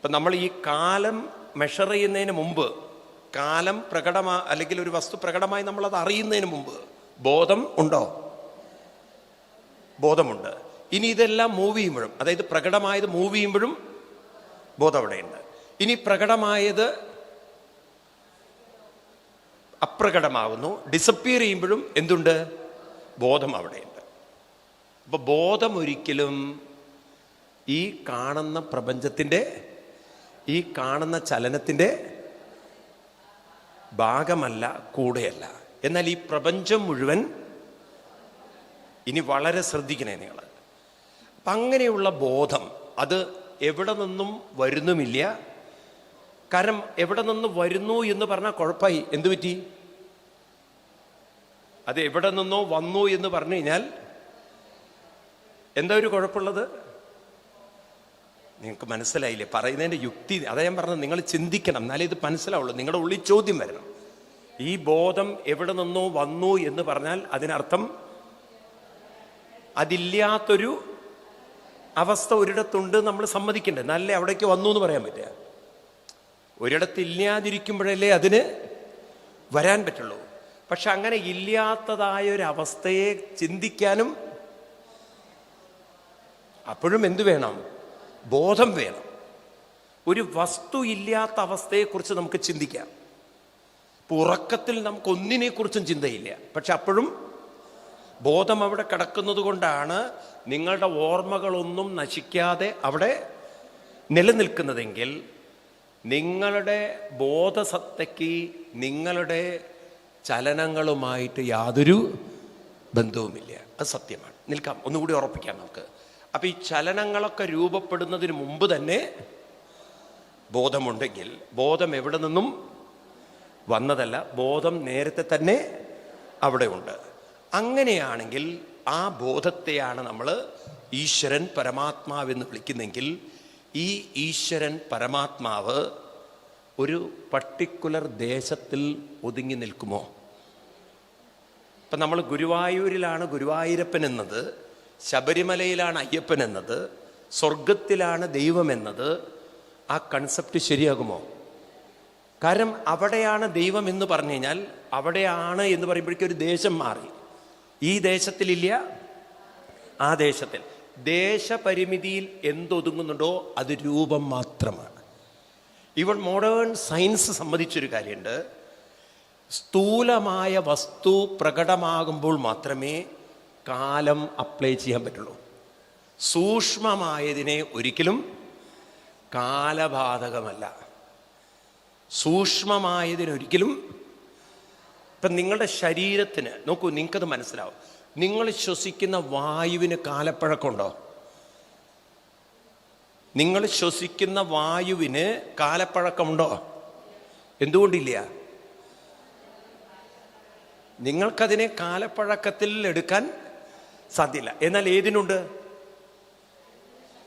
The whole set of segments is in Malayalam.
ഇപ്പം നമ്മൾ ഈ കാലം മെഷർ ചെയ്യുന്നതിന് മുമ്പ് കാലം പ്രകടമാ അല്ലെങ്കിൽ ഒരു വസ്തു പ്രകടമായി നമ്മളത് അറിയുന്നതിന് മുമ്പ് ബോധം ഉണ്ടോ? ബോധമുണ്ട്. ഇനി ഇതെല്ലാം മൂവ് ചെയ്യുമ്പോഴും അതായത് പ്രകടമായത് മൂവ് ചെയ്യുമ്പോഴും ബോധം അവിടെയുണ്ട്. ഇനി പ്രകടമായത് അപ്രകടമാവുന്നു ഡിസപ്പിയർ ചെയ്യുമ്പോഴും എന്തുണ്ട്? ബോധം അവിടെയുണ്ട്. അപ്പൊ ബോധം ഒരിക്കലും ഈ കാണുന്ന പ്രപഞ്ചത്തിന്റെ ഈ കാണുന്ന ചലനത്തിന്റെ ഭാഗമല്ല കൂടെയല്ല. എന്നാൽ ഈ പ്രപഞ്ചം മുഴുവൻ ഇനി വളരെ ശ്രദ്ധിക്കണേ നിങ്ങൾ അപ്പം അങ്ങനെയുള്ള ബോധം അത് എവിടെ നിന്നും വരുന്നുമില്ല. കാരണം എവിടെ നിന്ന് വരുന്നു എന്ന് പറഞ്ഞാൽ കുഴപ്പമായി എന്തു പറ്റി? അത് എവിടെ നിന്നോ വന്നു എന്ന് പറഞ്ഞു കഴിഞ്ഞാൽ എന്താ ഒരു കുഴപ്പമുള്ളത്? നിങ്ങൾക്ക് മനസ്സിലായില്ലേ? പറയുന്നതിന്റെ യുക്തി അതാ ഞാൻ പറഞ്ഞത് നിങ്ങൾ ചിന്തിക്കണം എന്നാലേ ഇത് മനസ്സിലാവുള്ളൂ. നിങ്ങളുടെ ഉള്ളിൽ ചോദ്യം വരണം. ഈ ബോധം എവിടെ നിന്നോ വന്നു എന്ന് പറഞ്ഞാൽ അതിനർത്ഥം അതില്ലാത്തൊരു അവസ്ഥ ഒരിടത്തുണ്ട് നമ്മൾ സമ്മതിക്കണ്ടേ? നല്ല അവിടേക്ക് വന്നു എന്ന് പറയാൻ പറ്റുക. ഒരിടത്ത് ഇല്ലാതിരിക്കുമ്പോഴല്ലേ അതിന് വരാൻ പറ്റുള്ളൂ. പക്ഷെ അങ്ങനെ ഇല്ലാത്തതായ ഒരു അവസ്ഥയെ ചിന്തിക്കാനും അപ്പോഴും എന്തു വേണം? ബോധം വേണം. ഒരു വസ്തു ഇല്ലാത്ത അവസ്ഥയെക്കുറിച്ച് നമുക്ക് ചിന്തിക്കാം. ഉറക്കത്തിൽ നമുക്ക് ഒന്നിനെക്കുറിച്ചും ചിന്തയില്ല. പക്ഷെ അപ്പോഴും ബോധം അവിടെ കിടക്കുന്നത് കൊണ്ടാണ് നിങ്ങളുടെ ഓർമ്മകളൊന്നും നശിക്കാതെ അവിടെ നിലനിൽക്കുന്നതെങ്കിൽ നിങ്ങളുടെ ബോധസത്തയ്ക്ക് നിങ്ങളുടെ ചലനങ്ങളുമായിട്ട് യാതൊരു ബന്ധവുമില്ല. അത് സത്യമാണ്. നിൽക്കാം. ഒന്നുകൂടി ഉറപ്പിക്കാം നമുക്ക്. അപ്പൊ ഈ ചലനങ്ങളൊക്കെ രൂപപ്പെടുന്നതിന് മുമ്പ് തന്നെ ബോധമുണ്ടെങ്കിൽ ബോധം എവിടെ നിന്നും വന്നതല്ല ബോധം നേരത്തെ തന്നെ അവിടെ ഉണ്ട് അങ്ങനെയാണെങ്കിൽ ആ ബോധത്തെയാണ് നമ്മൾ ഈശ്വരൻ പരമാത്മാവെന്ന് വിളിക്കുന്നെങ്കിൽ ഈ ഈശ്വരൻ പരമാത്മാവ് ഒരു പർട്ടിക്കുലർ ദേശത്തിൽ ഒതുങ്ങി നിൽക്കുമോ? ഇപ്പം നമ്മൾ ഗുരുവായൂരിലാണ് ഗുരുവായൂരപ്പൻ എന്നത്. ശബരിമലയിലാണ് അയ്യപ്പൻ എന്നത് സ്വർഗത്തിലാണ് ദൈവം എന്നത് ആ കൺസെപ്റ്റ് ശരിയാകുമോ? കാരണം അവിടെയാണ് ദൈവം എന്ന് പറഞ്ഞു കഴിഞ്ഞാൽ അവിടെയാണ് എന്ന് പറയുമ്പോഴേക്കും ഒരു ദേശം മാറി. ഈ ദേശത്തിലില്ല ആ ദേശത്തിൽ. ദേശപരിമിതിയിൽ എന്തൊതുങ്ങുന്നുണ്ടോ അത് രൂപം മാത്രമാണ്. ഇവൾ മോഡേൺ സയൻസ് സംബന്ധിച്ചൊരു കാര്യമുണ്ട്. സ്ഥൂലമായ വസ്തു പ്രകടമാകുമ്പോൾ മാത്രമേ കാലം അപ്ലൈ ചെയ്യാൻ പറ്റുള്ളൂ. സൂക്ഷ്മമായതിനെ ഒരിക്കലും കാലബാധകമല്ല. സൂക്ഷ്മമായതിനൊരിക്കലും ഇപ്പം നിങ്ങളുടെ ശരീരത്തിന് നോക്കൂ നിങ്ങൾക്കത് മനസ്സിലാവും. നിങ്ങൾ ശ്വസിക്കുന്ന വായുവിന് കാലപ്പഴക്കമുണ്ടോ? നിങ്ങൾ ശ്വസിക്കുന്ന വായുവിന് കാലപ്പഴക്കമുണ്ടോ? എന്തുകൊണ്ടില്ല? നിങ്ങൾക്കതിനെ കാലപ്പഴക്കത്തിൽ എടുക്കാൻ സാധ്യല്ല. എന്നാൽ ഏതിനുണ്ട്?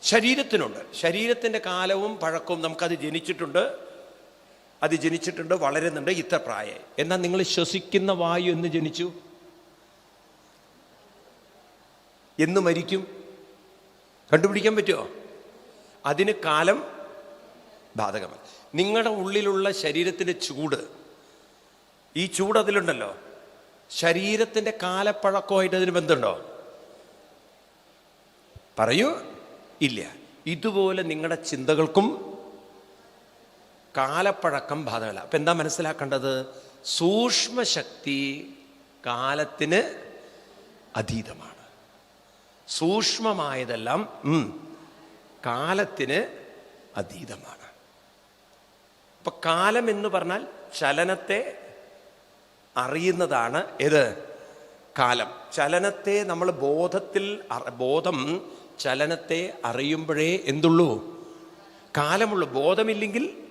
ശരീരത്തിനുണ്ട്. ശരീരത്തിന്റെ കാലവും പഴക്കവും നമുക്കത് ജനിച്ചിട്ടുണ്ട്. അത് ജനിച്ചിട്ടുണ്ട് വളരുന്നുണ്ട് ഇത്ര പ്രായം എന്നാൽ നിങ്ങൾ ശ്വസിക്കുന്ന വായു എന്ന് ജനിച്ചു? എന്ന് മരിക്കും? കണ്ടുപിടിക്കാൻ പറ്റുമോ? അതിന് കാലം ബാധകമല്ല. നിങ്ങളുടെ ഉള്ളിലുള്ള ശരീരത്തിന്റെ ചൂട് ഈ ചൂട് അതിലുണ്ടല്ലോ. ശരീരത്തിന്റെ കാലപ്പഴക്കമായിട്ട് അതിന് ബന്ധമുണ്ടോ? പറയൂ ഇല്ല. ഇതുപോലെ നിങ്ങളുടെ ചിന്തകൾക്കും കാലപ്പഴക്കം ബാധകമല്ല. അപ്പം എന്താ മനസ്സിലാക്കേണ്ടത്? സൂക്ഷ്മശക്തി കാലത്തിന് അതീതമാണ്. സൂക്ഷ്മമായതെല്ലാം കാലത്തിന് അതീതമാണ്. അപ്പൊ കാലം എന്ന് പറഞ്ഞാൽ ചലനത്തെ അറിയുന്നതാണ് ഏത്? കാലം. ചലനത്തെ നമ്മൾ ബോധത്തിൽ ബോധം ചലനത്തെ അറിയുമ്പോഴേ എന്തുള്ളൂ? കാലമുള്ളൂ ബോധമില്ലെങ്കിൽ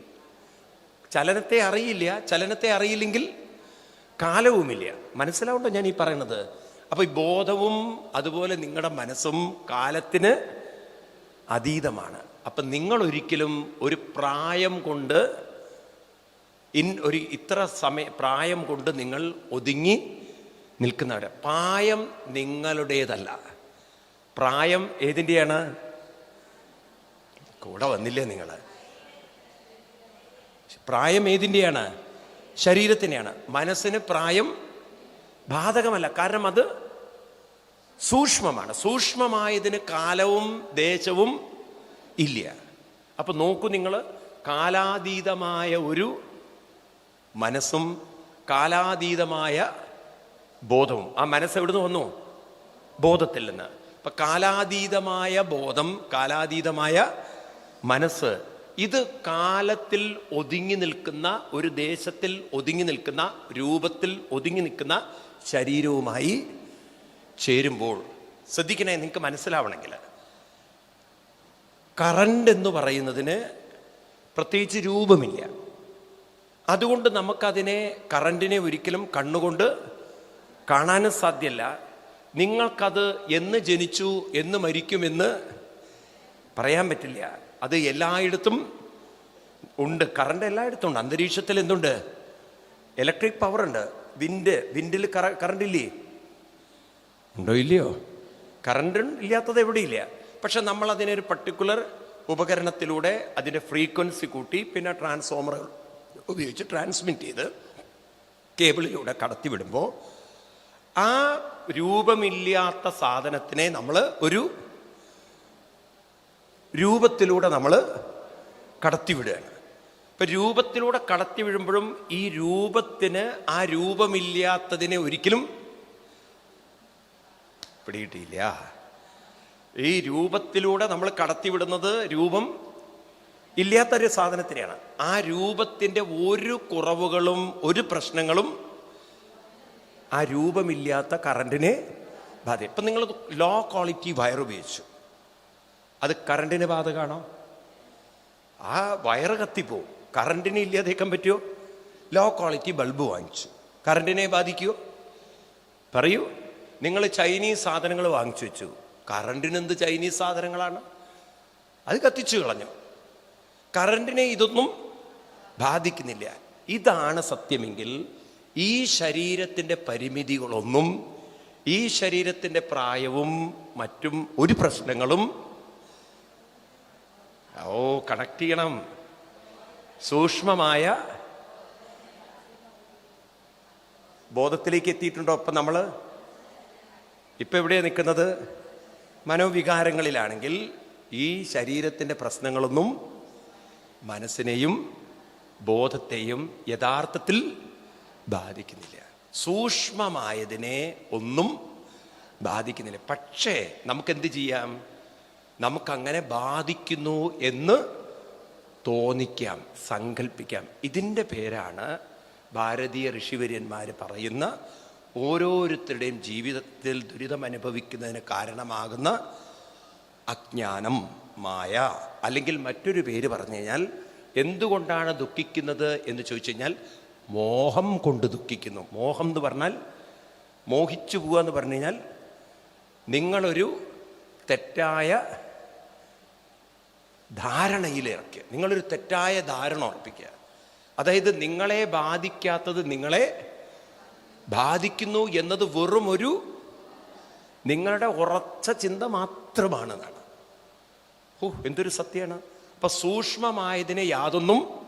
ചലനത്തെ അറിയില്ല ചലനത്തെ അറിയില്ലെങ്കിൽ കാലവുമില്ല. മനസ്സിലാവുണ്ടോ ഞാൻ ഈ പറയണത് അപ്പൊ ഈ ബോധവും അതുപോലെ നിങ്ങളുടെ മനസ്സും കാലത്തിന് അതീതമാണ്. അപ്പൊ നിങ്ങൾ ഒരിക്കലും ഒരു പ്രായം കൊണ്ട് ഇൻ ഒരു ഇത്ര സമയ പ്രായം കൊണ്ട് നിങ്ങൾ ഒതുങ്ങി നിൽക്കുന്നവരെ. പ്രായം നിങ്ങളുടേതല്ല. പ്രായം ഏതിന്റെയാണ് കൂടെ വന്നില്ലേ നിങ്ങൾ പ്രായം ഏതിന്റെയാണ് ശരീരത്തിനെയാണ് മനസ്സിന് പ്രായം ബാധകമല്ല. കാരണം അത് സൂക്ഷ്മമാണ്. സൂക്ഷ്മമായതിന് കാലവും ദേശവും ഇല്ല. അപ്പൊ നോക്കൂ നിങ്ങൾ കാലാതീതമായ ഒരു മനസ്സും കാലാതീതമായ ബോധവും. ആ മനസ്സ് എവിടുന്ന് വന്നു? ബോധത്തിൽ നിന്ന്. അപ്പൊ കാലാതീതമായ ബോധം കാലാതീതമായ മനസ്സ് ഇത് കാലത്തിൽ ഒതുങ്ങി നിൽക്കുന്ന ഒരു ദേശത്തിൽ ഒതുങ്ങി നിൽക്കുന്ന രൂപത്തിൽ ഒതുങ്ങി നിൽക്കുന്ന ശരീരവുമായി ചേരുമ്പോൾ ശ്രദ്ധിക്കണേ നിങ്ങൾക്ക് മനസ്സിലാവണമെങ്കിൽ. കറണ്ട് എന്ന് പറയുന്നതിന് പ്രത്യേകിച്ച് രൂപമില്ല. അതുകൊണ്ട് നമുക്കതിനെ കറണ്ടിനെ ഒരിക്കലും കണ്ണുകൊണ്ട് കാണാനും സാധ്യല്ല. നിങ്ങൾക്കത് എന്ന് ജനിച്ചു എന്ന് മരിക്കുമെന്ന് പറയാൻ പറ്റില്ല. അത് എല്ലായിടത്തും ഉണ്ട്. കറണ്ട് എല്ലായിടത്തും ഉണ്ട്. അന്തരീക്ഷത്തിൽ എന്തുണ്ട്? ഇലക്ട്രിക് പവർ ഉണ്ട്. വിൻഡ് വിൻഡിൽ കറ കറണ്ട് ഇല്ലേ? ഉണ്ടോ ഇല്ലയോ? കറണ്ട് ഇല്ലാത്തത് എവിടെയില്ല. പക്ഷെ നമ്മൾ അതിനൊരു പർട്ടിക്കുലർ ഉപകരണത്തിലൂടെ അതിന്റെ ഫ്രീക്വൻസി കൂട്ടി പിന്നെ ട്രാൻസ്ഫോമറുകൾ ഉപയോഗിച്ച് ട്രാൻസ്മിറ്റ് ചെയ്ത് കേബിളിലൂടെ കടത്തിവിടുമ്പോൾ ആ രൂപമില്ലാത്ത സാധനത്തിനെ നമ്മൾ ഒരു രൂപത്തിലൂടെ നമ്മൾ കടത്തിവിടുകയാണ്. ഇപ്പം രൂപത്തിലൂടെ കടത്തി വിടുമ്പോഴും ഈ രൂപത്തിന് ആ രൂപമില്ലാത്തതിനെ ഒരിക്കലും പിടികിട്ടിയില്ല. ഈ രൂപത്തിലൂടെ നമ്മൾ കടത്തിവിടുന്നത് രൂപം ഇല്ലാത്തൊരു സാധനത്തിനെയാണ്. ആ രൂപത്തിന്റെ ഒരു കുറവുകളും ഒരു പ്രശ്നങ്ങളും ആ രൂപമില്ലാത്ത കറണ്ടിനെ ബാധ ഇപ്പം നിങ്ങൾ ലോ ക്വാളിറ്റി വയർ ഉപയോഗിച്ചു. അത് കറണ്ടിന് ബാധകമാണോ ആ വയറ് കത്തിപ്പോവും കറണ്ടിനെ ഇല്ലാതേക്കാൻ പറ്റുമോ ലോ ക്വാളിറ്റി ബൾബ് വാങ്ങിച്ചു. കറണ്ടിനെ ബാധിക്കുമോ പറയൂ. നിങ്ങൾ ചൈനീസ് സാധനങ്ങൾ വാങ്ങിച്ചു വെച്ചു. കറണ്ടിന് എന്ത് ചൈനീസ് സാധനങ്ങളാണ്? അത് കത്തിച്ചു കളഞ്ഞു. കറണ്ടിനെ ഇതൊന്നും ബാധിക്കുന്നില്ല. ഇതാണ് സത്യമെങ്കിൽ ഈ ശരീരത്തിന്റെ പരിമിതികളൊന്നും ഈ ശരീരത്തിന്റെ പ്രായവും മറ്റും ഒരു പ്രശ്നങ്ങളും ഓ കണക്ട് ചെയ്യണം. സൂക്ഷ്മമായ ബോധത്തിലേക്ക് എത്തിയിട്ടുണ്ടോ അപ്പം നമ്മൾ? ഇപ്പം എവിടെയാണ് നിൽക്കുന്നത്? മനോവികാരങ്ങളിലാണെങ്കിൽ ഈ ശരീരത്തിന്റെ പ്രശ്നങ്ങളൊന്നും മനസ്സിനെയും ബോധത്തെയും യഥാർത്ഥത്തിൽ ബാധിക്കുന്നില്ല. സൂക്ഷ്മമായതിനെ ഒന്നും ബാധിക്കുന്നില്ല. പക്ഷേ നമുക്കെന്ത് ചെയ്യാം? നമുക്കങ്ങനെ ബാധിക്കുന്നു എന്ന് തോന്നിക്കാം സങ്കല്പിക്കാം ഇതിന്റെ പേരാണ് ഭാരതീയ ഋഷിവര്യന്മാർ പറയുന്ന ഓരോരുത്തരുടെയും ജീവിതത്തിൽ ദുരിതം അനുഭവിക്കുന്നതിന് കാരണമാകുന്ന അജ്ഞാനം മായ അല്ലെങ്കിൽ മറ്റൊരു പേര് പറഞ്ഞു കഴിഞ്ഞാൽ എന്തുകൊണ്ടാണ് ദുഃഖിക്കുന്നത് എന്ന് ചോദിച്ചു കഴിഞ്ഞാൽ മോഹം കൊണ്ട് ദുഃഖിക്കുന്നു. മോഹം എന്ന് പറഞ്ഞാൽ മോഹിച്ചു പോവുക എന്ന് പറഞ്ഞു കഴിഞ്ഞാൽ നിങ്ങളൊരു തെറ്റായ ധാരണയിലിറക്കുക. നിങ്ങളൊരു തെറ്റായ ധാരണ ഉറപ്പിക്കുക. അതായത് നിങ്ങളെ ബാധിക്കാത്തത് നിങ്ങളെ ബാധിക്കുന്നു എന്നത് വെറും ഒരു നിങ്ങളുടെ ഉറച്ച ചിന്ത മാത്രമാണെന്നാണ് ഓ എന്തൊരു സത്യമാണ്. അപ്പൊ സൂക്ഷ്മമായതിനെ യാതൊന്നും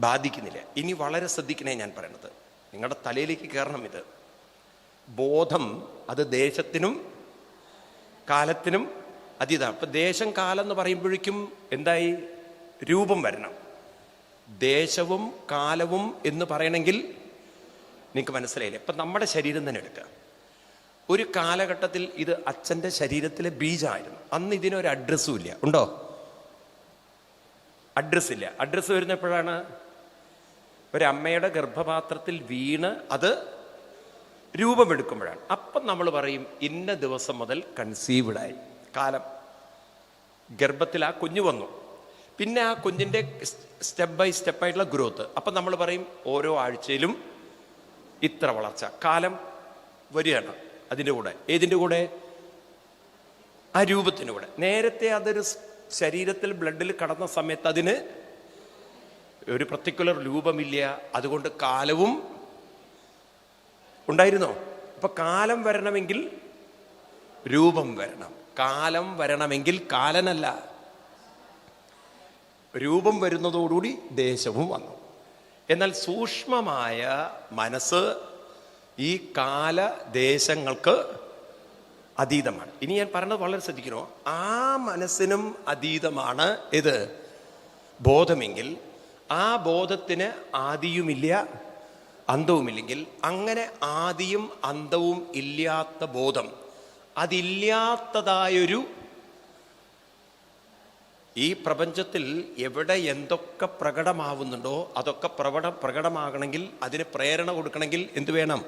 ബാധിക്കുന്നില്ല. ഇനി വളരെ ശ്രദ്ധിക്കണേ ഞാൻ പറയണത്. നിങ്ങളുടെ തലയിലേക്ക് കയറണം ഇത്. ബോധം അത് ദേശത്തിനും കാലത്തിനും അതീതാണ് അപ്പൊ ദേശം കാലം എന്ന് പറയുമ്പോഴേക്കും എന്തായി? രൂപം വരണം. ദേശവും കാലവും എന്ന് പറയണമെങ്കിൽ നിങ്ങൾക്ക് മനസ്സിലായില്ലേ? ഇപ്പം നമ്മുടെ ശരീരം തന്നെ എടുക്കുക ഒരു കാലഘട്ടത്തിൽ ഇത് അച്ഛന്റെ ശരീരത്തിലെ ബീജായിരുന്നു. അന്ന് ഇതിനൊരു അഡ്രസ്സും ഇല്ല. ഉണ്ടോ? അഡ്രസ്സില്ല അഡ്രസ്സ് വരുന്നപ്പോഴാണ് ഒരമ്മയുടെ ഗർഭപാത്രത്തിൽ വീണ് അത് രൂപമെടുക്കുമ്പോഴാണ്. അപ്പം നമ്മൾ പറയും ഇന്ന ദിവസം മുതൽ കൺസീവ്ഡായി. കാലം. ഗർഭത്തിൽ ആ കുഞ്ഞ് വന്നു. പിന്നെ ആ കുഞ്ഞിന്റെ സ്റ്റെപ്പ് ബൈ സ്റ്റെപ്പായിട്ടുള്ള ഗ്രോത്ത്. അപ്പം നമ്മൾ പറയും ഓരോ ആഴ്ചയിലും ഇത്ര വളർച്ച. കാലം വരികയാണ് അതിന്റെ കൂടെ. ഏതിന്റെ കൂടെ? ആ രൂപത്തിന്റെ കൂടെ. നേരത്തെ അതൊരു ശരീരത്തിൽ ബ്ലഡിൽ കടന്ന സമയത്ത് അതിന് ഒരു പർട്ടിക്കുലർ രൂപമില്ല. അതുകൊണ്ട് കാലവും ഉണ്ടായിരുന്നോ? അപ്പൊ കാലം വരണമെങ്കിൽ രൂപം വരണം. കാലം വരണമെങ്കിൽ കാലനല്ല. രൂപം വരുന്നതോടുകൂടി ദേശവും വന്നു. എന്നാൽ സൂക്ഷ്മമായ മനസ്സ് ഈ കാല ദേശങ്ങൾക്ക് അതീതമാണ്. ഇനി ഞാൻ പറഞ്ഞത് വളരെ ശ്രദ്ധിക്കണോ? ആ മനസ്സിനും അതീതമാണ് ഇത്. ബോധമെങ്കിൽ ആ ബോധത്തിന് ആദിയുമില്ല അന്തവുമില്ലെങ്കിൽ അങ്ങനെ ആദിയും അന്തവും ഇല്ലാത്ത ബോധം. അതില്ലാത്തതായൊരു ഈ പ്രപഞ്ചത്തിൽ എവിടെ എന്തൊക്കെ പ്രകടമാവുന്നുണ്ടോ അതൊക്കെ പ്രകട പ്രകടമാകണമെങ്കിൽ അതിന് പ്രേരണ കൊടുക്കണമെങ്കിൽ എന്ത് വേണം?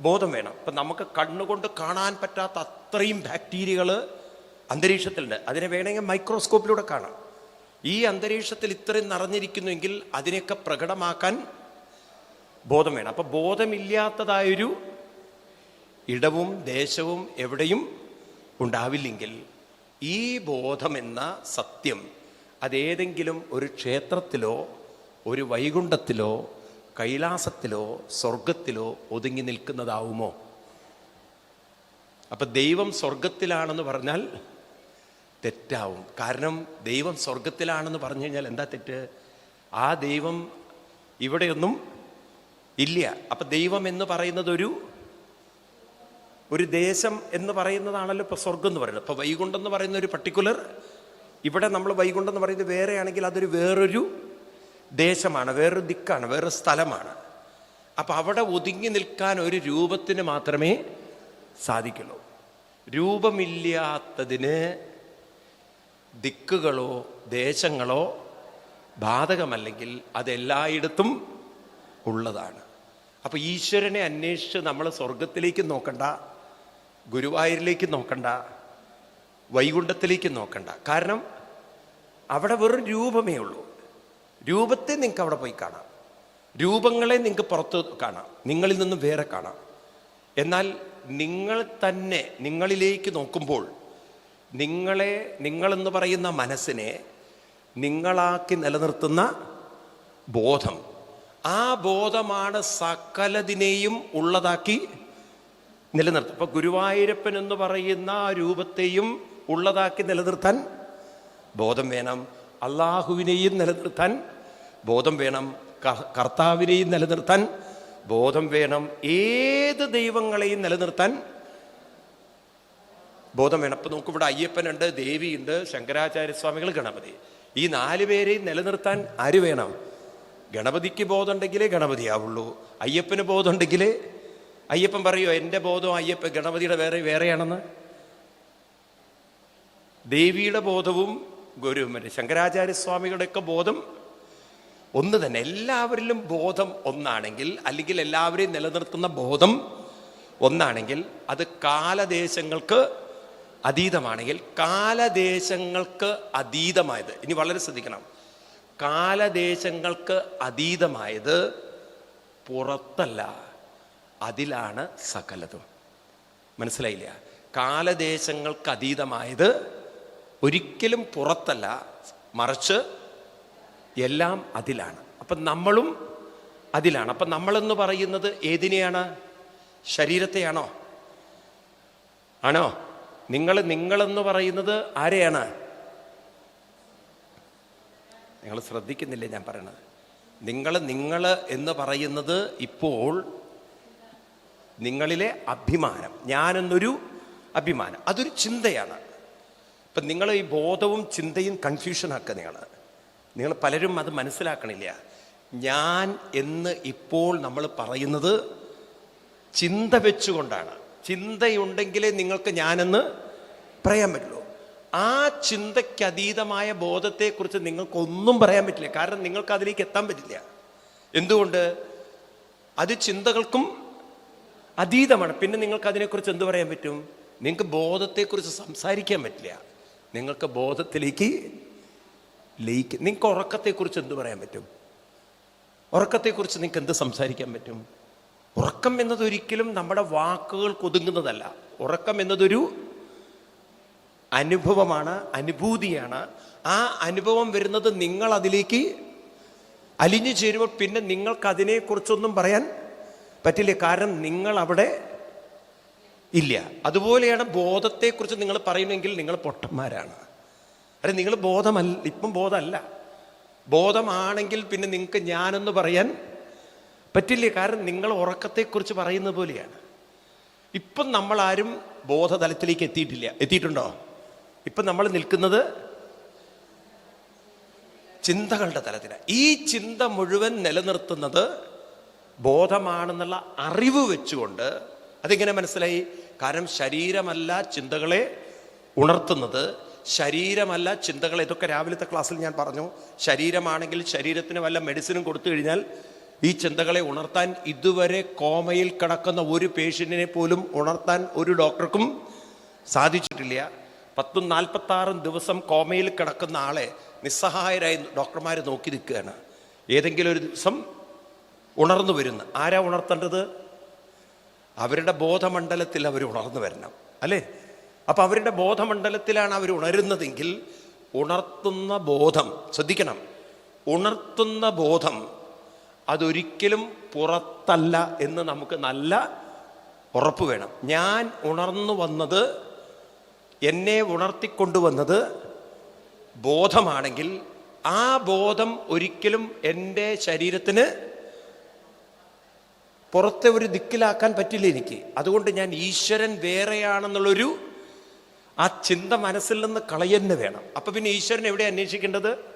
ബോധം വേണം. ഇപ്പം നമുക്ക് കണ്ണുകൊണ്ട് കാണാൻ പറ്റാത്ത അത്രയും ബാക്ടീരിയകൾ അന്തരീക്ഷത്തിലുണ്ട്. അതിനെ വേണമെങ്കിൽ മൈക്രോസ്കോപ്പിലൂടെ കാണാം. ഈ അന്തരീക്ഷത്തിൽ ഇത്രയും നിറഞ്ഞിരിക്കുന്നുവെങ്കിൽ അതിനെയൊക്കെ പ്രകടമാക്കാൻ ബോധം വേണം. അപ്പം ബോധമില്ലാത്തതായൊരു ഇടവും ദേശവും എവിടെയും ഉണ്ടാവില്ലെങ്കിൽ ഈ ബോധമെന്ന സത്യം അതേതെങ്കിലും ഒരു ക്ഷേത്രത്തിലോ ഒരു വൈകുണ്ഠത്തിലോ കൈലാസത്തിലോ സ്വർഗത്തിലോ ഒതുങ്ങി നിൽക്കുന്നതാവുമോ? അപ്പം ദൈവം സ്വർഗത്തിലാണെന്ന് പറഞ്ഞാൽ തെറ്റാവും. കാരണം ദൈവം സ്വർഗത്തിലാണെന്ന് പറഞ്ഞു കഴിഞ്ഞാൽ എന്താ തെറ്റ്? ആ ദൈവം ഇവിടെയൊന്നും ഇല്ല. അപ്പൊ ദൈവം എന്ന് പറയുന്നത് ഒരു ഒരു ദേശം എന്ന് പറയുന്നതാണല്ലോ ഇപ്പൊ സ്വർഗം എന്ന് പറയുന്നത്. ഇപ്പൊ വൈകുണ്ഠം എന്ന് പറയുന്ന ഒരു പർട്ടിക്കുലർ ഇവിടെ നമ്മൾ വൈകുണ്ഠം എന്ന് പറയുന്നത് വേറെയാണെങ്കിൽ അതൊരു വേറൊരു ദേശമാണ് വേറൊരു ദിക്കാണ് വേറൊരു സ്ഥലമാണ്. അപ്പൊ അവിടെ ഒതുങ്ങി നിൽക്കാൻ ഒരു രൂപത്തിന് മാത്രമേ സാധിക്കുള്ളൂ. രൂപമില്ലാത്തതിന് ദിക്കുകളോ ദേശങ്ങളോ ബാധകമല്ലെങ്കിൽ അതെല്ലായിടത്തും ഉള്ളതാണ്. അപ്പൊ ഈശ്വരനെ അന്വേഷിച്ച് നമ്മൾ സ്വർഗത്തിലേക്ക് നോക്കണ്ട ഗുരുവായൂരിലേക്ക് നോക്കണ്ട വൈകുണ്ഠത്തിലേക്ക് നോക്കണ്ട. കാരണം അവിടെ വെറും രൂപമേ ഉള്ളൂ. രൂപത്തെ നിങ്ങൾക്ക് അവിടെ പോയി കാണാം. രൂപങ്ങളെ നിങ്ങൾക്ക് പുറത്ത് കാണാം. നിങ്ങളിൽ നിന്നും വേറെ കാണാം. എന്നാൽ നിങ്ങൾ തന്നെ നിങ്ങളിലേക്ക് നോക്കുമ്പോൾ നിങ്ങളെ നിങ്ങളെന്ന് പറയുന്ന മനസ്സിനെ നിങ്ങളാക്കി നിലനിർത്തുന്ന ബോധം. ആ ബോധമാണ് സകലതിനെയും ഉള്ളതാക്കി നിലനിർത്തും. ഇപ്പൊ ഗുരുവായൂരപ്പൻ എന്ന് പറയുന്ന ആ രൂപത്തെയും ഉള്ളതാക്കി നിലനിർത്താൻ ബോധം വേണം. അള്ളാഹുവിനെയും നിലനിർത്താൻ ബോധം വേണം. കർത്താവിനെയും നിലനിർത്താൻ ബോധം വേണം. ഏത് ദൈവങ്ങളെയും നിലനിർത്താൻ ബോധം വേണം. അപ്പം നമുക്ക് ഇവിടെ അയ്യപ്പനുണ്ട് ദേവിയുണ്ട് ശങ്കരാചാര്യസ്വാമികൾ ഗണപതി. ഈ നാല് പേരെയും നിലനിർത്താൻ ആര് വേണം? ഗണപതിക്ക് ബോധമുണ്ടെങ്കിലേ ഗണപതിയാവുള്ളൂ. അയ്യപ്പന് ബോധമുണ്ടെങ്കിലേ? അയ്യപ്പൻ പറയോ എന്റെ ബോധം അയ്യപ്പൻ ഗണപതിയുടെ വേറെ വേറെയാണെന്ന്? ദേവിയുടെ ബോധവും ഗുരു ശങ്കരാചാര്യസ്വാമികളുടെയൊക്കെ ബോധം ഒന്ന് തന്നെ. എല്ലാവരിലും ബോധം ഒന്നാണെങ്കിൽ അല്ലെങ്കിൽ എല്ലാവരെയും നിലനിർത്തുന്ന ബോധം ഒന്നാണെങ്കിൽ അത് കാലദേശങ്ങൾക്ക് അതീതമാണെങ്കിൽ കാലദേശങ്ങൾക്ക് അതീതമായത്. ഇനി വളരെ ശ്രദ്ധിക്കണം. കാലദേശങ്ങൾക്ക് അതീതമായത് പുറത്തല്ല അതിലാണ് സകലതും. മനസ്സിലായില്ല? കാലദേശങ്ങൾക്ക് അതീതമായത് ഒരിക്കലും പുറത്തല്ല മറിച്ച് എല്ലാം അതിലാണ്. അപ്പം നമ്മളും അതിലാണ്. അപ്പം നമ്മളെന്ന് പറയുന്നത് ഏതിനെയാണ്? ശരീരത്തെയാണോ? ആണോ? നിങ്ങൾ നിങ്ങളെന്ന് പറയുന്നത് ആരെയാണ്? നിങ്ങൾ ശ്രദ്ധിക്കുന്നില്ലേ ഞാൻ പറയണത്? നിങ്ങൾ നിങ്ങൾ എന്ന് പറയുന്നത് ഇപ്പോൾ നിങ്ങളിലെ അഭിമാനം ഞാനെന്നൊരു അഭിമാനം അതൊരു ചിന്തയാണ്. ഇപ്പം നിങ്ങൾ ഈ ബോധവും ചിന്തയും കൺഫ്യൂഷൻ നിങ്ങൾ. നിങ്ങൾ പലരും അത് മനസ്സിലാക്കണില്ല. ഞാൻ എന്ന് ഇപ്പോൾ നമ്മൾ പറയുന്നത് ചിന്ത വെച്ചുകൊണ്ടാണ്. ചിന്തയുണ്ടെങ്കിലേ നിങ്ങൾക്ക് ഞാനെന്ന് പറയാൻ പറ്റുള്ളൂ. ആ ചിന്തയ്ക്കതീതമായ ബോധത്തെക്കുറിച്ച് നിങ്ങൾക്കൊന്നും പറയാൻ പറ്റില്ല. കാരണം നിങ്ങൾക്ക് അതിലേക്ക് എത്താൻ പറ്റില്ല. എന്തുകൊണ്ട്? അത് ചിന്തകൾക്കും അതീതമാണ്. പിന്നെ നിങ്ങൾക്ക് അതിനെക്കുറിച്ച് എന്ത് പറയാൻ പറ്റും? നിങ്ങൾക്ക് ബോധത്തെക്കുറിച്ച് സംസാരിക്കാൻ പറ്റില്ല. നിങ്ങൾക്ക് ബോധത്തിലേക്ക് ലയിക്കും നിങ്ങൾക്ക് ഉറക്കത്തെക്കുറിച്ച് എന്ത് പറയാൻ പറ്റും? ഉറക്കത്തെക്കുറിച്ച് നിങ്ങൾക്ക് എന്ത് സംസാരിക്കാൻ പറ്റും? ഉറക്കം എന്നത് ഒരിക്കലും നമ്മുടെ വാക്കുകൾ ഒതുങ്ങുന്നതല്ല ഉറക്കം എന്നതൊരു അനുഭവമാണ് അനുഭൂതിയാണ്. ആ അനുഭവം വരുന്നത് നിങ്ങൾ അതിലേക്ക് അലിഞ്ഞു ചേരുമ്പോൾ പിന്നെ നിങ്ങൾക്ക് അതിനെക്കുറിച്ചൊന്നും പറയാൻ പറ്റില്ല. കാരണം നിങ്ങൾ അവിടെ ഇല്ല. അതുപോലെയാണ് ബോധത്തെക്കുറിച്ച് നിങ്ങൾ പറയുമെങ്കിൽ നിങ്ങൾ പൊട്ടന്മാരാണ്. അല്ലെ നിങ്ങൾ ബോധമല്ല ഇപ്പം ബോധമല്ല. ബോധമാണെങ്കിൽ പിന്നെ നിങ്ങൾക്ക് ഞാനെന്ന് പറയാൻ പറ്റില്ല കാരണം നിങ്ങൾ ഉറക്കത്തെക്കുറിച്ച് പറയുന്ന പോലെയാണ്. ഇപ്പം ആരും ബോധതലത്തിലേക്ക് എത്തിയിട്ടില്ല. എത്തിയിട്ടുണ്ടോ? ഇപ്പം നമ്മൾ നിൽക്കുന്നത് ചിന്തകളുടെ തലത്തിലാണ് ഈ ചിന്ത മുഴുവൻ നിലനിർത്തുന്നത് ബോധമാണെന്നുള്ള അറിവ് വെച്ചുകൊണ്ട് അതിങ്ങനെ മനസ്സിലായി? കാരണം ശരീരമല്ല ചിന്തകളെ ഉണർത്തുന്നത്. ശരീരമല്ല ചിന്തകളെ ഇതൊക്കെ രാവിലത്തെ ക്ലാസ്സിൽ ഞാൻ പറഞ്ഞു. ശരീരമാണെങ്കിൽ ശരീരത്തിന് വല്ല മെഡിസിനും കൊടുത്തു കഴിഞ്ഞാൽ ഈ ചിന്തകളെ ഉണർത്താൻ ഇതുവരെ കോമയിൽ കിടക്കുന്ന ഒരു പേഷ്യന്റിനെ പോലും ഉണർത്താൻ ഒരു ഡോക്ടർക്കും സാധിച്ചിട്ടില്ല. പത്തും നാൽപ്പത്താറും ദിവസം കോമയിൽ കിടക്കുന്ന ആളെ നിസ്സഹായരായി ഡോക്ടർമാർ നോക്കി നിൽക്കുകയാണ്. ഏതെങ്കിലും ഒരു ദിവസം ഉണർന്നു വരുന്നു. ആരാ ഉണർത്തേണ്ടത്? അവരുടെ ബോധമണ്ഡലത്തിൽ അവർ ഉണർന്നു വരണം അല്ലേ? അപ്പം അവരുടെ ബോധമണ്ഡലത്തിലാണ് അവർ ഉണരുന്നതെങ്കിൽ ഉണർത്തുന്ന ബോധം ശ്രദ്ധിക്കണം. ഉണർത്തുന്ന ബോധം അതൊരിക്കലും പുറത്തല്ല എന്ന് നമുക്ക് നല്ല ഉറപ്പ് വേണം. ഞാൻ ഉണർന്നു വന്നത് എന്നെ ഉണർത്തിക്കൊണ്ടുവന്നത് ബോധമാണെങ്കിൽ ആ ബോധം ഒരിക്കലും എന്റെ ശരീരത്തിന് പുറത്തെ ഒരു ദിക്കിലാക്കാൻ പറ്റില്ല എനിക്ക്. അതുകൊണ്ട് ഞാൻ ഈശ്വരൻ വേറെയാണെന്നുള്ളൊരു ആ ചിന്ത മനസ്സിൽ നിന്ന് കളയന്നെ വേണം. അപ്പൊ പിന്നെ ഈശ്വരൻ എവിടെ അന്വേഷിക്കേണ്ടത്?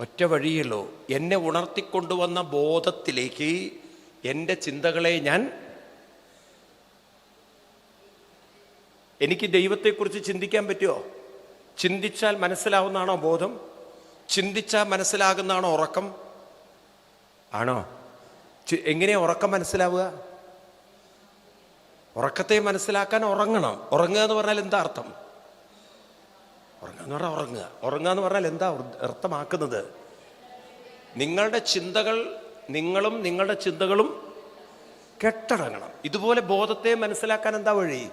ഒറ്റ വഴിയല്ലോ എന്നെ ഉണർത്തിക്കൊണ്ടുവന്ന ബോധത്തിലേക്ക് എന്റെ ചിന്തകളെ ഞാൻ എനിക്ക് ദൈവത്തെക്കുറിച്ച് ചിന്തിക്കാൻ പറ്റുമോ ചിന്തിച്ചാൽ മനസ്സിലാവുന്നതാണോ ബോധം? ചിന്തിച്ചാൽ മനസ്സിലാകുന്നതാണോ ഉറക്കം? ആണോ? എങ്ങനെ ഉറക്കം മനസ്സിലാവുക? ഉറക്കത്തെ മനസ്സിലാക്കാൻ ഉറങ്ങണം. ഉറങ്ങുക എന്ന് പറഞ്ഞാൽ എന്താ അർത്ഥം? ഉറങ്ങുക. എന്ന് പറഞ്ഞാൽ ഉറങ്ങുക. ഉറങ്ങുക എന്ന് പറഞ്ഞാൽ എന്താ അർത്ഥമാക്കുന്നത്? നിങ്ങളുടെ ചിന്തകൾ നിങ്ങളും നിങ്ങളുടെ ചിന്തകളും കെട്ടടങ്ങണം. ഇതുപോലെ ബോധത്തെ മനസ്സിലാക്കാൻ എന്താ വഴി?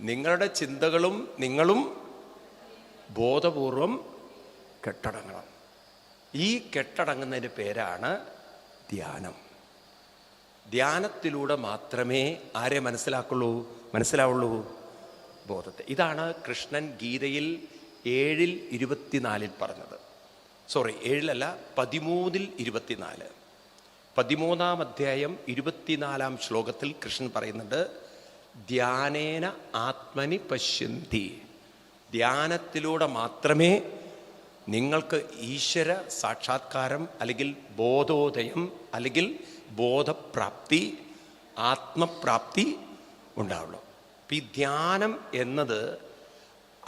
നിങ്ങളുടെ ചിന്തകളും നിങ്ങളും ബോധപൂർവം കെട്ടടങ്ങണം. ഈ കെട്ടടങ്ങുന്നതിന് പേരാണ് ധ്യാനം. ധ്യാനത്തിലൂടെ മാത്രമേ ആരെ മനസ്സിലാക്കുള്ളൂ? മനസ്സിലാവുള്ളൂ? ബോധത്തെ. ഇതാണ് കൃഷ്ണൻ ഗീതയിൽ ഏഴിൽ ഇരുപത്തിനാലിൽ പറഞ്ഞത്. സോറി ഏഴിലല്ല പതിമൂന്നിൽ ഇരുപത്തിനാല്. പതിമൂന്നാം അധ്യായം ഇരുപത്തിനാലാം ശ്ലോകത്തിൽ കൃഷ്ണൻ പറയുന്നുണ്ട് ധ്യാനേന ആത്മനി പശ്യന്തി. ധ്യാനത്തിലൂടെ മാത്രമേ നിങ്ങൾക്ക് ഈശ്വര സാക്ഷാത്കാരം അല്ലെങ്കിൽ ബോധോദയം അല്ലെങ്കിൽ ബോധപ്രാപ്തി ആത്മപ്രാപ്തി ഉണ്ടാവുള്ളൂ. അപ്പം ഈ ധ്യാനം എന്നത്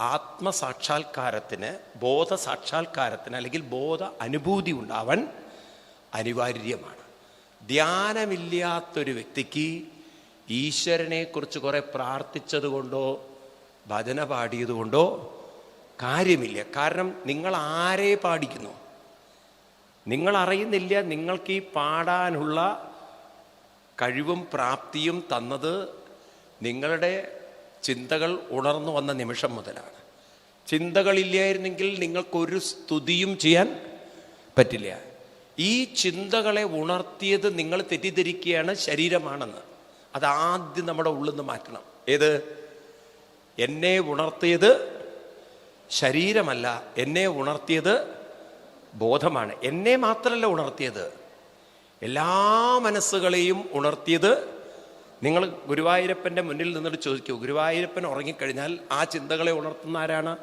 ആത്മസാക്ഷാത്കാരത്തിന് ബോധസാക്ഷാത്കാരത്തിന് അല്ലെങ്കിൽ ബോധ അനുഭൂതി ഉണ്ടാവാൻ അനിവാര്യമാണ്. ധ്യാനമില്ലാത്തൊരു വ്യക്തിക്ക് ഈശ്വരനെക്കുറിച്ച് കുറെ പ്രാർത്ഥിച്ചതുകൊണ്ടോ ഭജന പാടിയതുകൊണ്ടോ കാര്യമില്ല. കാരണം നിങ്ങൾ ആരെ പാടിക്കുന്നു? നിങ്ങൾ അറിയുന്നില്ല നിങ്ങൾക്ക് ഈ പാടാനുള്ള കഴിവും പ്രാപ്തിയും തന്നത് നിങ്ങളുടെ ചിന്തകൾ ഉണർന്നു വന്ന നിമിഷം മുതലാണ്. ചിന്തകളില്ലായിരുന്നെങ്കിൽ നിങ്ങൾക്കൊരു സ്തുതിയും ചെയ്യാൻ പറ്റില്ല. ഈ ചിന്തകളെ ഉണർത്തിയത് നിങ്ങൾ തെറ്റിദ്ധരിക്കുകയാണ് ശരീരമാണെന്ന്. അത് ആദ്യം നമ്മുടെ ഉള്ളിൽ നിന്ന് മാറ്റണം. ഏത്? എന്നെ ഉണർത്തിയത് ശരീരമല്ല എന്നെ ഉണർത്തിയത് ബോധമാണ്. എന്നെ മാത്രമല്ല ഉണർത്തിയത്. എല്ലാ മനസ്സുകളെയും ഉണർത്തിയത് നിങ്ങൾ ഗുരുവായൂരപ്പന്റെ മുന്നിൽ നിന്നിട്ട് ചോദിക്കൂ ഗുരുവായൂരപ്പൻ ഉറങ്ങിക്കഴിഞ്ഞാൽ ആ ചിന്തകളെ ഉണർത്തുന്ന ആരാണ്?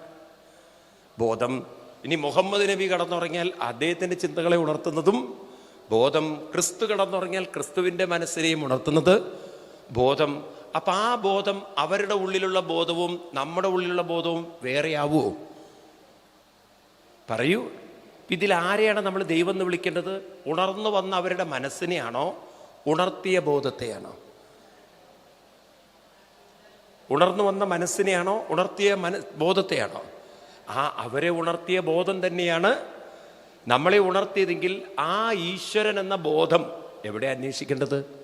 ബോധം. ഇനി മുഹമ്മദ് നബി കടന്നുറങ്ങിയാൽ അദ്ദേഹത്തിന്റെ ചിന്തകളെ ഉണർത്തുന്നതും ബോധം. ക്രിസ്തു കടന്നുറങ്ങിയാൽ ക്രിസ്തുവിന്റെ മനസ്സിനെയും ഉണർത്തുന്നത് ബോധം. അപ്പം ആ ബോധം അവരുടെ ഉള്ളിലുള്ള ബോധവും നമ്മുടെ ഉള്ളിലുള്ള ബോധവും വേറെയാവുമോ പറയൂ. ഇതിൽ ആരെയാണ് നമ്മൾ ദൈവം എന്ന് വിളിക്കേണ്ടത്? ഉണർന്നു വന്ന അവരുടെ മനസ്സിനെയാണോ? ഉണർത്തിയ ബോധത്തെയാണോ? ഉണർന്നു വന്ന മനസ്സിനെയാണോ? ഉണർത്തിയ മന ബോധത്തെയാണോ? ആ അവരെ ഉണർത്തിയ ബോധം തന്നെയാണ് നമ്മളെ ഉണർത്തിയതെങ്കിൽ ആ ഈശ്വരൻ എന്ന ബോധം എവിടെ അന്വേഷിക്കേണ്ടത്?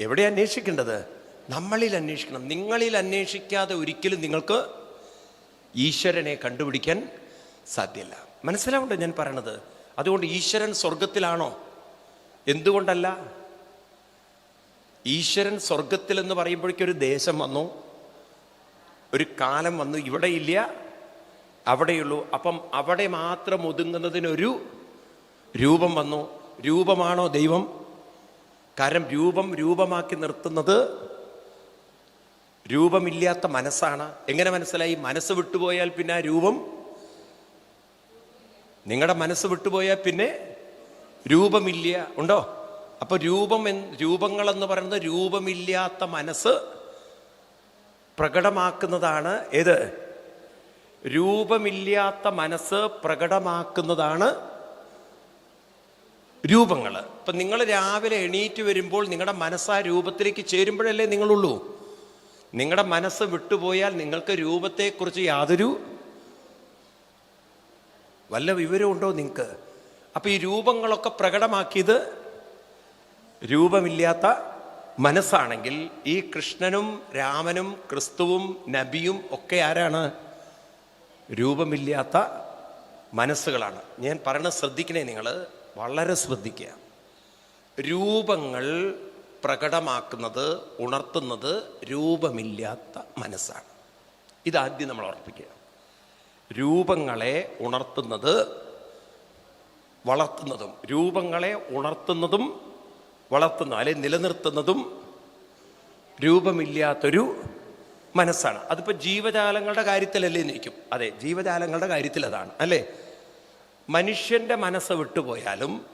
എവിടെ അന്വേഷിക്കേണ്ടത്? നമ്മളിൽ അന്വേഷിക്കണം. നിങ്ങളിൽ അന്വേഷിക്കാതെ ഒരിക്കലും നിങ്ങൾക്ക് ഈശ്വരനെ കണ്ടുപിടിക്കാൻ സാധ്യല്ല. മനസ്സിലാവുണ്ടോ ഞാൻ പറയണത്? അതുകൊണ്ട് ഈശ്വരൻ സ്വർഗത്തിലാണോ എന്തുകൊണ്ടല്ല? ഈശ്വരൻ സ്വർഗത്തിൽ എന്ന് പറയുമ്പോഴേക്കും ഒരു ദേശം വന്നു. ഒരു കാലം വന്നു. ഇവിടെ ഇല്ല. അവിടെയുള്ളൂ. അപ്പം അവിടെ മാത്രം ഒതുങ്ങുന്നതിനൊരു രൂപം വന്നു. രൂപമാണോ ദൈവം? കാരണം രൂപം രൂപമാക്കി നിർത്തുന്നത് രൂപമില്ലാത്ത മനസ്സാണ്. എങ്ങനെ മനസ്സിലായി? മനസ്സ് വിട്ടുപോയാൽ പിന്നെ ആ രൂപം? നിങ്ങളുടെ മനസ്സ് വിട്ടുപോയാൽ പിന്നെ രൂപമില്ല. ഉണ്ടോ? അപ്പൊ രൂപം രൂപങ്ങളെന്ന് പറയുന്നത് രൂപമില്ലാത്ത മനസ്സ് പ്രകടമാക്കുന്നതാണ് ഏത്? രൂപമില്ലാത്ത മനസ്സ് പ്രകടമാക്കുന്നതാണ് രൂപങ്ങൾ ഇപ്പം നിങ്ങൾ രാവിലെ എണീറ്റ് വരുമ്പോൾ നിങ്ങളുടെ മനസ്സ് ആ രൂപത്തിലേക്ക് ചേരുമ്പോഴല്ലേ നിങ്ങളുള്ളൂ. നിങ്ങളുടെ മനസ്സ് വിട്ടുപോയാൽ നിങ്ങൾക്ക് രൂപത്തെക്കുറിച്ച് യാതൊരു വല്ല വിവരമുണ്ടോ നിങ്ങൾക്ക്? അപ്പോൾ ഈ രൂപങ്ങളൊക്കെ പ്രകടമാക്കിയത് രൂപമില്ലാത്ത മനസ്സാണെങ്കിൽ ഈ കൃഷ്ണനും രാമനും ക്രിസ്തുവും നബിയും ഒക്കെ ആരാണ്? രൂപമില്ലാത്ത മനസ്സുകളാണ്. ഞാൻ പറയണത് ശ്രദ്ധിക്കണേ നിങ്ങൾ വളരെ ശ്രദ്ധിക്കുക. രൂപങ്ങൾ പ്രകടമാക്കുന്നത് ഉണർത്തുന്നത് രൂപമില്ലാത്ത മനസ്സാണ്. ഇതാദ്യം നമ്മൾ ഉറപ്പിക്കുക രൂപങ്ങളെ ഉണർത്തുന്നത് വളർത്തുന്നതും രൂപങ്ങളെ ഉണർത്തുന്നതും വളർത്തുന്ന അല്ലെ നിലനിർത്തുന്നതും രൂപമില്ലാത്തൊരു മനസ്സാണ്. അതിപ്പോൾ ജീവജാലങ്ങളുടെ കാര്യത്തിലല്ലേ നിൽക്കും? അതെ ജീവജാലങ്ങളുടെ കാര്യത്തിൽ അതാണ് അല്ലേ? മനുഷ്യന്റെ മനസ്സ് വിട്ടുപോയാലും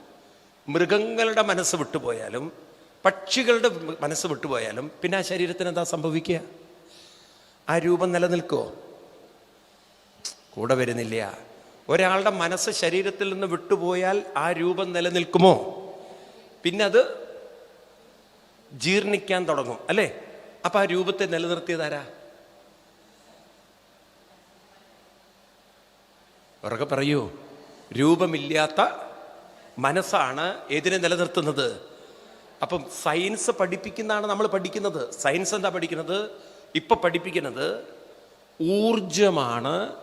മൃഗങ്ങളുടെ മനസ്സ് വിട്ടുപോയാലും പക്ഷികളുടെ മനസ്സ് വിട്ടുപോയാലും പിന്നെ ആ ശരീരത്തിന് എന്താ സംഭവിക്കുക? ആ രൂപം നിലനിൽക്കുമോ കൂടെ വരുന്നില്ല. ഒരാളുടെ മനസ്സ് ശരീരത്തിൽ നിന്ന് വിട്ടുപോയാൽ ആ രൂപം നിലനിൽക്കുമോ? പിന്നെ അത് ജീർണിക്കാൻ തുടങ്ങും അല്ലേ? അപ്പൊ ആ രൂപത്തെ നിലനിർത്തിയതാരാ ഉറക്കെ പറയൂ രൂപമില്ലാത്ത മനസ്സാണ് ഏതിനെ നിലനിർത്തുന്നത്? അപ്പം സയൻസ് പഠിപ്പിക്കുന്നതാണ് നമ്മൾ പഠിക്കുന്നത്. സയൻസ് എന്താ പഠിക്കുന്നത്? ഇപ്പൊ പഠിപ്പിക്കുന്നത് ഊർജമാണ്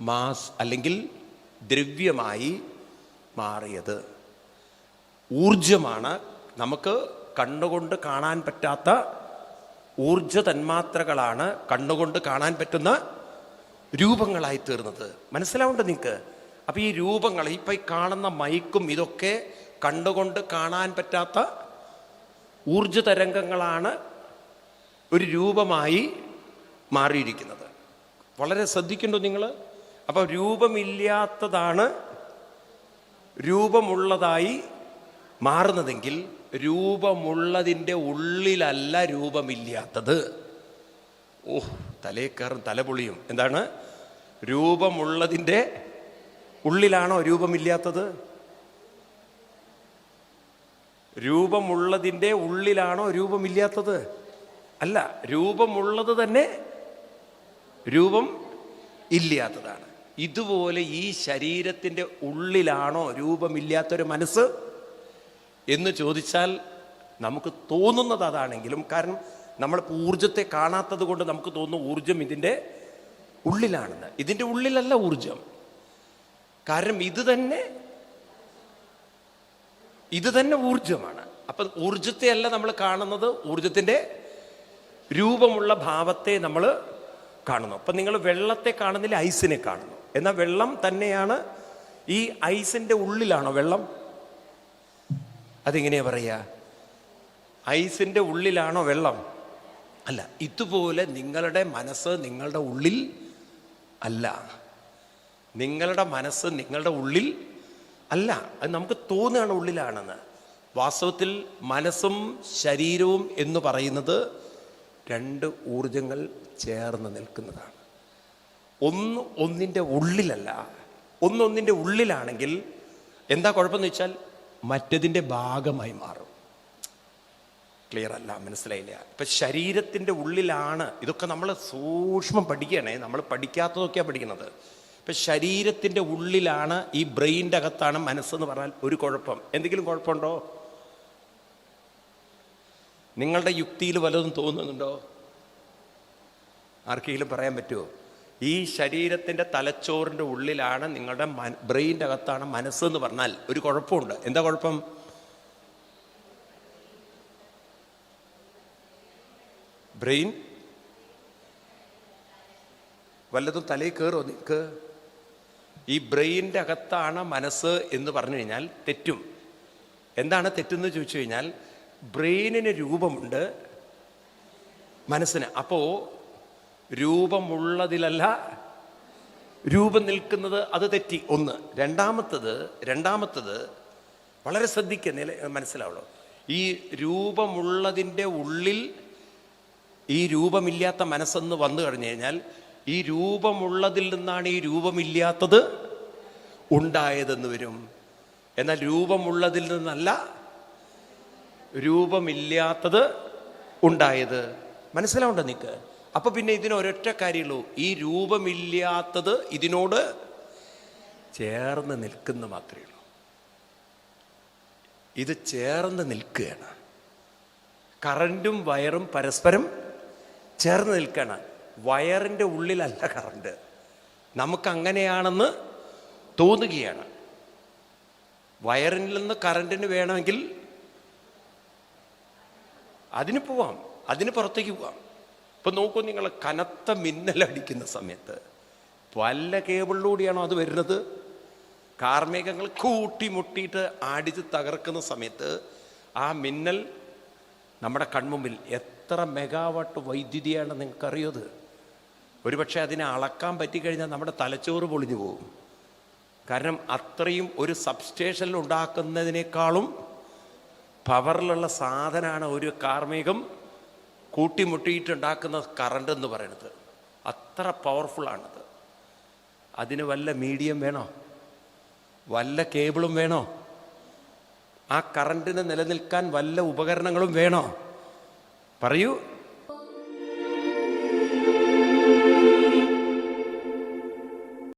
മാസ് അല്ലെങ്കിൽ ദ്രവ്യമായി മാറിയത്. ഊർജമാണ് നമുക്ക് കണ്ണുകൊണ്ട് കാണാൻ പറ്റാത്ത ഊർജ തന്മാത്രകളാണ് കണ്ണുകൊണ്ട് കാണാൻ പറ്റുന്ന രൂപങ്ങളായി തീർന്നത്. മനസ്സിലാവുണ്ട് നിങ്ങൾക്ക് അപ്പൊ ഈ രൂപങ്ങൾ ഇപ്പൊ ഈ കാണുന്ന മൈക്കും ഇതൊക്കെ കണ്ടുകൊണ്ട് കാണാൻ പറ്റാത്ത ഊർജ തരംഗങ്ങളാണ് ഒരു രൂപമായി മാറിയിരിക്കുന്നത്. വളരെ ശ്രദ്ധിക്കണ്ടോ നിങ്ങൾ അപ്പൊ രൂപമില്ലാത്തതാണ് രൂപമുള്ളതായി മാറുന്നതെങ്കിൽ രൂപമുള്ളതിന്റെ ഉള്ളിലല്ല രൂപമില്ലാത്തത്. ഓഹ് തലേക്കാറും തലപൊളിയും എന്താണ്? രൂപമുള്ളതിന്റെ ഉള്ളിലാണോ രൂപമില്ലാത്തത്? രൂപമുള്ളതിന്റെ ഉള്ളിലാണോ രൂപമില്ലാത്തത്? അല്ല രൂപമുള്ളത് തന്നെ രൂപം ഇല്ലാത്തതാണ്. ഇതുപോലെ ഈ ശരീരത്തിന്റെ ഉള്ളിലാണോ രൂപമില്ലാത്തൊരു മനസ്സ്? എന്ന് ചോദിച്ചാൽ നമുക്ക് തോന്നുന്നത് അതാണെങ്കിലും കാരണം നമ്മൾ ഊർജത്തെ കാണാത്തത് കൊണ്ട് നമുക്ക് തോന്നുന്ന ഊർജം ഇതിന്റെ ഉള്ളിലാണെന്ന്. ഇതിന്റെ ഉള്ളിലല്ല ഊർജം കാരണം ഇത് തന്നെ ഇത് തന്നെ ഊർജമാണ് അപ്പൊ ഊർജത്തെ അല്ല നമ്മൾ കാണുന്നത് ഊർജത്തിന്റെ രൂപമുള്ള ഭാവത്തെ നമ്മൾ കാണുന്നു. അപ്പൊ നിങ്ങൾ വെള്ളത്തെ കാണുന്നില്ല ഐസിനെ കാണുന്നു. എന്നാൽ വെള്ളം തന്നെയാണ് ഈ ഐസിന്റെ ഉള്ളിലാണോ വെള്ളം? അതെങ്ങനെയാ പറയുക ഐസിന്റെ ഉള്ളിലാണോ വെള്ളം? അല്ല ഇതുപോലെ നിങ്ങളുടെ മനസ്സ് നിങ്ങളുടെ ഉള്ളിൽ അല്ല. നിങ്ങളുടെ മനസ്സ് നിങ്ങളുടെ ഉള്ളിൽ അല്ല. അത് നമുക്ക് തോന്നുകയാണ് ഉള്ളിലാണെന്ന്. വാസ്തവത്തിൽ മനസ്സും ശരീരവും എന്ന് പറയുന്നത് രണ്ട് ഊർജങ്ങൾ ചേർന്ന് നിൽക്കുന്നതാണ്. ഒന്ന് ഒന്നിന്റെ ഉള്ളിലല്ല. ഒന്നൊന്നിന്റെ ഉള്ളിലാണെങ്കിൽ എന്താ കുഴപ്പമെന്ന് വെച്ചാൽ മറ്റതിന്റെ ഭാഗമായി മാറും. ക്ലിയർ അല്ല മനസ്സിലായില്ല. ഇപ്പൊ ശരീരത്തിന്റെ ഉള്ളിലാണ് ഇതൊക്കെ നമ്മൾ സൂക്ഷ്മം പഠിക്കണേ നമ്മൾ പഠിക്കാത്തതൊക്കെയാണ് പഠിക്കുന്നത് ഇപ്പൊ ശരീരത്തിന്റെ ഉള്ളിലാണ് ഈ ബ്രെയിന്റെ അകത്താണ് മനസ്സെന്ന് പറഞ്ഞാൽ ഒരു കുഴപ്പം. എന്തെങ്കിലും കുഴപ്പമുണ്ടോ? നിങ്ങളുടെ യുക്തിയിൽ വല്ലതും തോന്നുന്നുണ്ടോ? ആർക്കെങ്കിലും പറയാൻ പറ്റുമോ ഈ ശരീരത്തിന്റെ തലച്ചോറിന്റെ ഉള്ളിലാണ് നിങ്ങളുടെ ബ്രെയിന്റെ അകത്താണ് മനസ്സ് എന്ന് പറഞ്ഞാൽ ഒരു കുഴപ്പമുണ്ട്. എന്താ കുഴപ്പം? ബ്രെയിൻ? വല്ലതും തലയിൽ കയറുമോ നിൽക്ക് ഈ ബ്രെയിന്റെ അകത്താണ് മനസ്സ് എന്ന് പറഞ്ഞു കഴിഞ്ഞാൽ തെറ്റും. എന്താണ് തെറ്റെന്ന് ചോദിച്ചു കഴിഞ്ഞാൽ ബ്രെയിനിന് രൂപമുണ്ട് മനസ്സിന്. അപ്പോ രൂപമുള്ളതിലല്ല രൂപം നിൽക്കുന്നത് അത് തെറ്റി. ഒന്ന് രണ്ടാമത്തത് രണ്ടാമത്തത് വളരെ ശ്രദ്ധിക്കുക നില മനസ്സിലാവുള്ളൂ ഈ രൂപമുള്ളതിന്റെ ഉള്ളിൽ ഈ രൂപമില്ലാത്ത മനസ്സെന്ന് വന്നു കഴിഞ്ഞു കഴിഞ്ഞാൽ ഈ രൂപമുള്ളതിൽ നിന്നാണ് ഈ രൂപമില്ലാത്തത് ഉണ്ടായതെന്ന് വരും. എന്നാൽ രൂപമുള്ളതിൽ നിന്നല്ല രൂപമില്ലാത്തത് ഉണ്ടായത്. മനസ്സിലാവുണ്ടോ നിക്ക് അപ്പൊ പിന്നെ ഇതിനൊരൊറ്റ കാര്യമുള്ളൂ. ഈ രൂപമില്ലാത്തത് ഇതിനോട് ചേർന്ന് നിൽക്കുന്ന മാത്രമേ ഉള്ളൂ. ഇത് ചേർന്ന് നിൽക്കുകയാണ്. കറണ്ടും വയറും പരസ്പരം ചേർന്ന് നിൽക്കുകയാണ്. വയറിന്റെ ഉള്ളിലല്ല കറണ്ട് നമുക്കങ്ങനെയാണെന്ന് തോന്നുകയാണ്. വയറിൽ നിന്ന് കറണ്ടിന് വേണമെങ്കിൽ അതിന് പോവാം. അതിന് പുറത്തേക്ക് പോവാം. ഇപ്പൊ നോക്കൂ നിങ്ങൾ കനത്ത മിന്നലടിക്കുന്ന സമയത്ത് വല്ല കേബിളിലൂടെയാണോ അത് വരുന്നത്? കാർമേഘങ്ങൾ കൂട്ടിമുട്ടിയിട്ട് അടിച്ച് തകർക്കുന്ന സമയത്ത് ആ മിന്നൽ നമ്മുടെ കൺമുമ്പിൽ എത്ര മെഗാവാട്ട് വൈദ്യുതിയാണ് നിങ്ങൾക്കറിയത്? ഒരുപക്ഷെ അതിനെ അളക്കാൻ പറ്റിക്കഴിഞ്ഞാൽ നമ്മുടെ തലച്ചോറ് പൊളിഞ്ഞു പോകും. കാരണം അത്രയും ഒരു സബ്സ്റ്റേഷനിൽ ഉണ്ടാക്കുന്നതിനേക്കാളും പവറിലുള്ള സാധനമാണ് ഒരു കാർമികം കൂട്ടിമുട്ടിയിട്ടുണ്ടാക്കുന്ന കറണ്ട് എന്ന് പറയുന്നത് അത്ര പവർഫുള്ളാണത് അതിന് വല്ല മീഡിയം വേണോ? വല്ല കേബിളും വേണോ? ആ കറണ്ടിന് നിലനിൽക്കാൻ വല്ല ഉപകരണങ്ങളും വേണോ? പറയൂ.